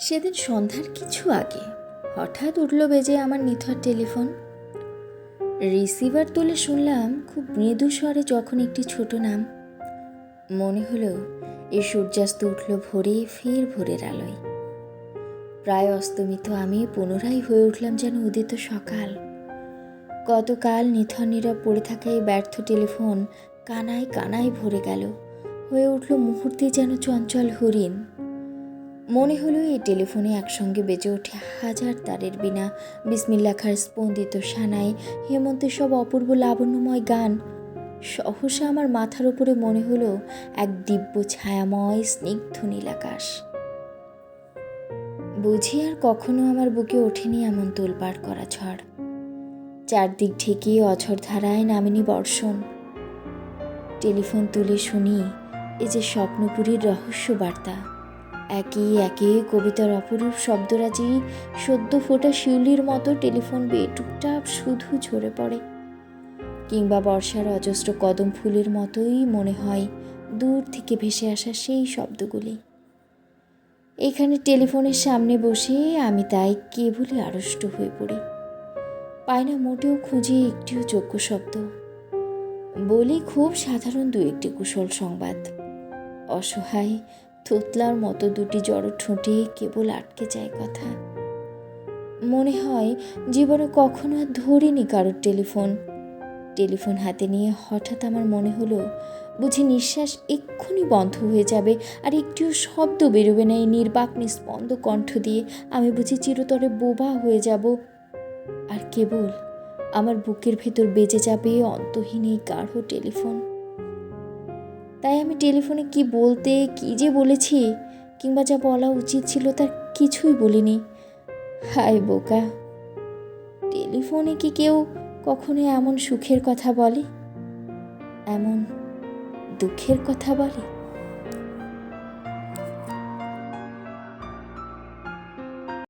সেদিন সন্ধ্যার কিছু আগে হঠাৎ উঠল বেজে আমার নিথর টেলিফোন। রিসিভার তুলে শুনলাম খুব মৃদু স্বরে যখন একটি ছোট নাম। মনে হলো এই সূর্যাস্ত উঠল ভোরে, ফের ভোরের আলোয়। প্রায় অস্তমিত আমি পুনরায় হয়ে উঠলাম যেন উদিত সকাল। গতকাল নিথর নীরব পড়ে থাকা এই ব্যর্থ টেলিফোন কানায় কানায় ভরে গেল। হয়ে উঠল মুহূর্তে যেন চঞ্চল হরিণ। মনে হলো এই টেলিফোনে একসঙ্গে বেজে ওঠে হাজার তারের বিনা বিসমিল্লা খার স্পন্দিত সানাই, হেমন্তের সব অপূর্ব লাবণ্যময় গান। সহসা আমার মাথার উপরে মনে হলো এক দিব্য ছায়াময় স্নিগ্ধ নীলাকাশ। বুঝি আর কখনো আমার বুকে ওঠেনি এমন তোলপাড় করা ঝড়। চারদিক ঠেকিয়ে অঝড় ধারায় নামিনি বর্ষণ। টেলিফোন তুলে শুনি এ যে স্বপ্নপুরীর রহস্য বার্তা একে একে কবিতার অপরূপ শব্দরাজি সদ্য ফোটা শিউলির মতো টেলিফোন বেয়ে টুকটাপ শুধু ঝরে পড়ে। কিংবা বর্ষার অজস্র কদম ফুলের মতোই মনে হয় দূর থেকে ভেসে আসা সেই শব্দগুলি। এখানে টেলিফোনের সামনে বসে আমি তাই কেবলই আড়ষ্ট হয়ে পড়ি। পাই না মোটেও খুঁজে একটিও যোগ্য শব্দ। বলি খুব সাধারণ দু একটি কুশল সংবাদ। অসহায় থোতলার মতো দুটি জড় ঠোঁটে কেবল আটকে যায় কথা। মনে হয় জীবনে কখনো আর ধরিনি কারোর টেলিফোন। টেলিফোন হাতে নিয়ে হঠাৎ আমার মনে হলো, বুঝি নিঃশ্বাস এক্ষুনি বন্ধ হয়ে যাবে আর একটিও শব্দ বেরোবে না এই নির্বাক নিস্পন্দ কণ্ঠ দিয়ে। আমি বুঝি চিরতরে বোবা হয়ে যাব। আর কেবল আমার বুকের ভেতর বেজে যাবে অন্তহীন এই গাঢ় টেলিফোন। তাই আমি টেলিফোনে কি বলতে, কি যে বলেছি কিংবা যা বলা উচিত ছিল তার কিছুই বলিনি। হাই বোকা। টেলিফোনে কি কেউ কখনো এমন সুখের কথা বলে? এমন দুঃখের কথা বলে?